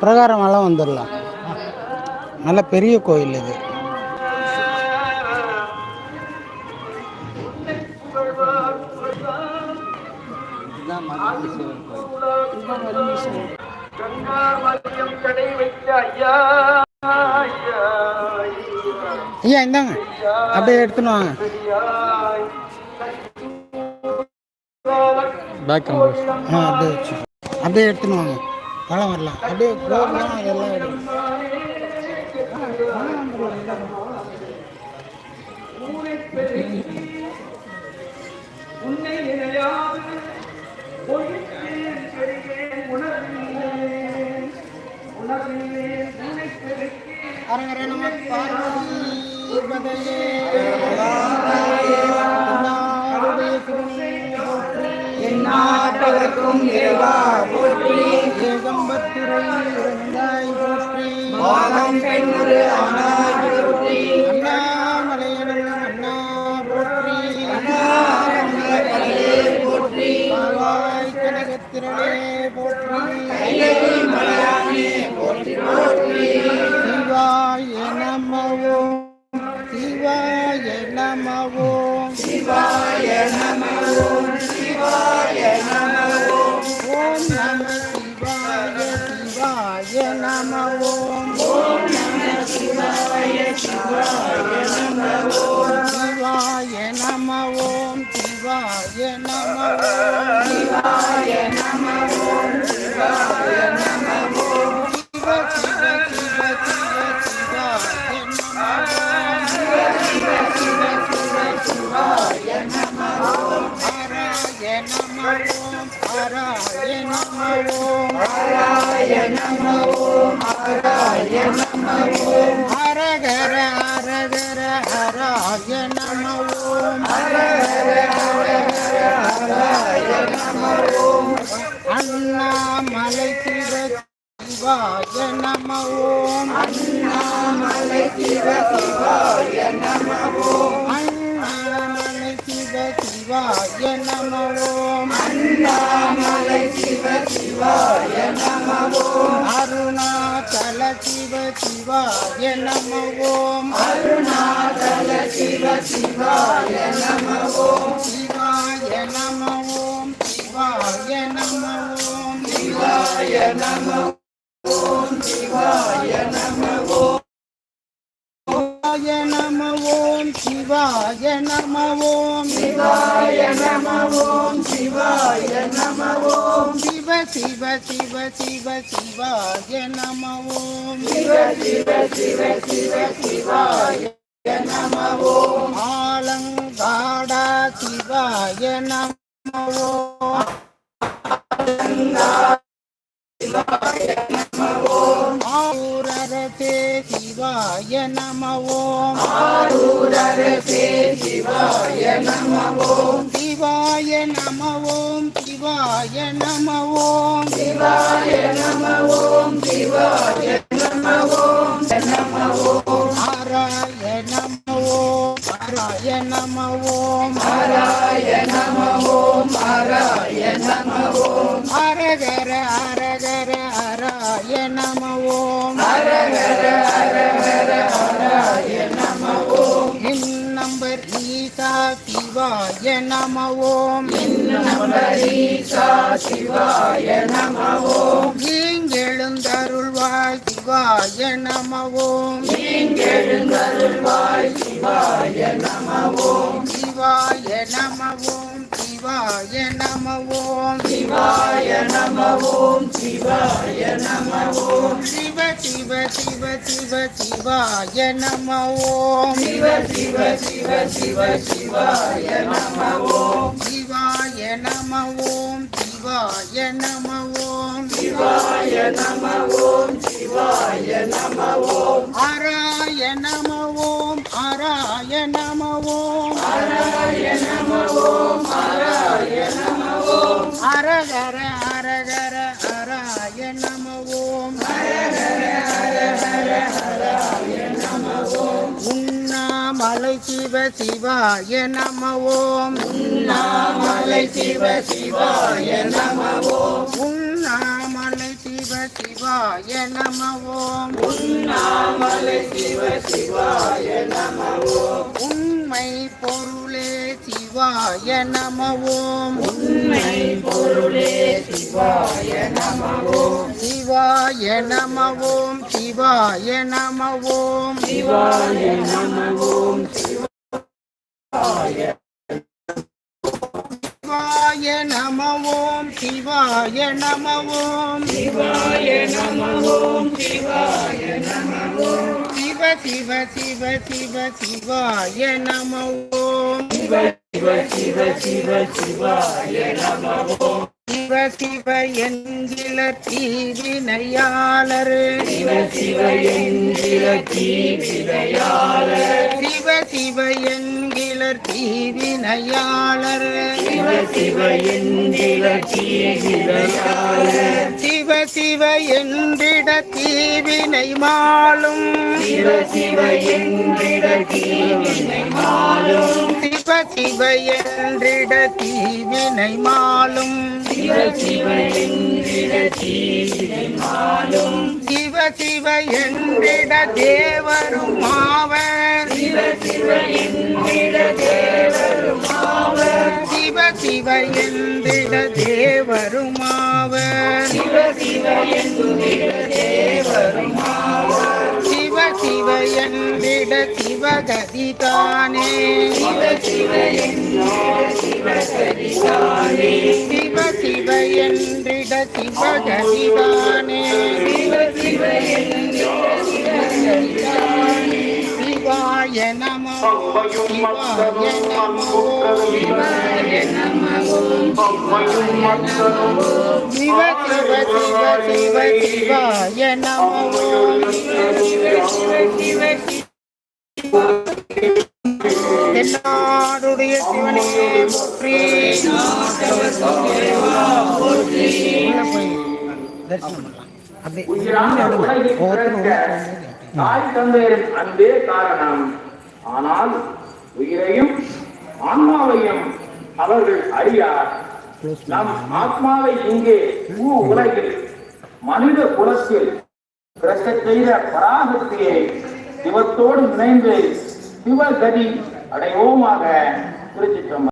பிரகாரமெல்லாம் வந்துடலாம். நல்ல பெரிய கோயில் இது. ஐயா இந்தாங்க. அப்படியே எடுத்துன்னு வாங்க. பேக் அப்படியே எடுத்துன்னு வாங்க. பழம் வரலாம். அப்படியே கோபுரம் அதெல்லாம் எடுக்கணும் உன்னை அரங்கர நம பார்வதி பாவாய் போற்றி மலையானே சிவாய நமவோம் சிவாய நமவோம் சிவாய நம சிவாய நம ஓம் நம சிவாய சிவாய நமவோம் சிவாய சிவாய நம ஓம் சிவாய நமவோம் சிவாய நமவோம் சிவாய ஹரஹர சிவாய நமவோம் அண்ணாமலை சிவ சிவாய நமவோம் அருணாச்சல சிவ சிவாய நமவோம் அருணாச்சல சிவ சிவாய நம சிவாய நமவோம். சிவாய நம ஓம் சிவாய நம ஓம் சிவ சிவ சிவ சிவ சிவாய நமவோம். சிவ சிவ சிவ சிவ சிவாய நம ஓம் ஆலங்காடா சிவாய நமவோம். ஆரூரரசே சிவாய நம ஓம் சிவாய நமவோம் சிவாய நமவோம் சிவாய நம ஓம் சிவாய நம ஓம் நம ஓம் ஹராய நமவோம் ஹராய நமவோம் ஆராய நம ஓம் ஹராய நம ஓம் ஹரஹர ஹரஹர ஹராய நமவோம் ஹரஹர ஹரஹர ஹராய நம ஓம் நம்பர் ஈசா சிவாய நமவோம் நமரீசா சிவாய நம ஓம் எழுந்தருள்வாய் சிவாய நமவோம் எழுந்தருள்வாய் சிவாய நம ஓம் சிவாய சிவாய நம ஓம் சிவாய நம ஓம் சிவ சிவ சிவ சிவாய நம ஓம் சிவ சிவ சிவ சிவ சிவாய நம ஓம் சிவாய நம ஓம் சிவாய நம ஓம் சிவாய நம ஓம் சிவாய நம ஓம் ஆராய நம ஓம் நமவோம் நம ஓம் ஹராய நம ஓம் ஹராய நம ஓம் அரகர அரக உண்ணாமலை சிவ சிவாய நமவோம் நாமலை சிவ சிவாய நம ஓம் உண்ணாமலை சிவ சிவ சிவாய நம ஓம் உண்ணாமலை சிவ சிவாய நம ஓம் உண்மை பொருளே சிவாய நமவோம். உண்மை பொருளே சிவாய நமவோம் சிவாய நமவோம். சிவாய நமவோம் சிவாய நமவோம். சிவாய சிவாய நம ஓம் சிவாய நம ஓம் சிவாய நம ஓம் சிவாய நம ஓம் சிவ சிவ சிவ சிவ சிவாய நம சிவ சிவ சிவ சிவ சிவாய நம ஓம் சிவ சிவ என்கிற தீவினையாளர். சிவ சிவ என்கிற தீவினையாளர். சிவ சிவ என்கிற தீவினையாளர். சிவ சிவ என்கிற தீவினையாளர். சிவ என்றிட தீவினை மாலும் சிவ சிவ என்கிற தீவினை மாலும் சிவ சிவ என்றிட தீவினை மாலும் சிவ சிவ என்கிற தீவினை மாலும் சிவ சிவ என்றிட தேவரும் ஆவர். சிவ சிவ என்கிற சிவ எந்திட தேவருமாவர் சிவ சிவ எந்திட தேவருமாவர் சிவ சிவ எந்திட சிவகதி தானே சிவ சிவ எந்திட அவ்வையும் மத்தரும் தாய் தந்தையரின் அன்பே காரணம் ஆனால் உயிரையும் ஆன்மாவையும் அவர்கள் அறியார். நம் ஆத்மாவை இங்கே பூ உலகில் மனித குலத்தில் பிறக்க செய்த பராசக்தியை சிவத்தோடு இணைந்து சிவகதி அடைவோமாக திருச்சிற்றம்பலம்